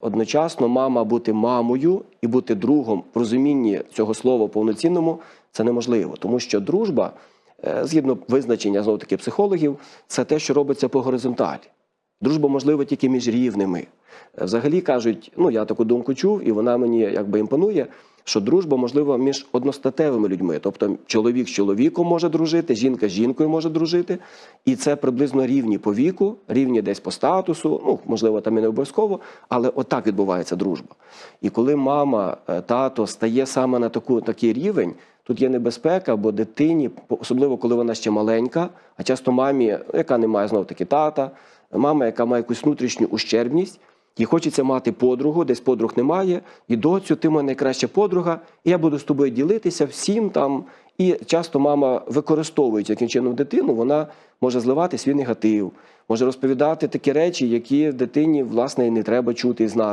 Одночасно мама бути мамою і бути другом в розумінні цього слова повноцінному це неможливо, тому що дружба, е, згідно визначення знову таки психологів, це те, що робиться по горизонталі. Дружба можлива тільки між рівними. Е, Взагалі кажуть, ну я таку думку чув, і вона мені якби імпонує, що дружба можлива між одностатевими людьми. Тобто чоловік з чоловіком може дружити, жінка з жінкою може дружити, і це приблизно рівні по віку, рівні десь по статусу, ну можливо, там і не обов'язково, але отак відбувається дружба. І коли мама, е, тато стає саме на таку, такий рівень, тут є небезпека, бо дитині, особливо коли вона ще маленька, а часто мамі, яка не має знов таки тата, мама, яка має якусь внутрішню ущербність, їй хочеться мати подругу, десь подруг немає, і доцю, ти моя найкраща подруга, і я буду з тобою ділитися всім там. І часто мама використовуючи яким чином дитину, вона може зливати свій негатив, може розповідати такі речі, які дитині власне і не треба чути і знати.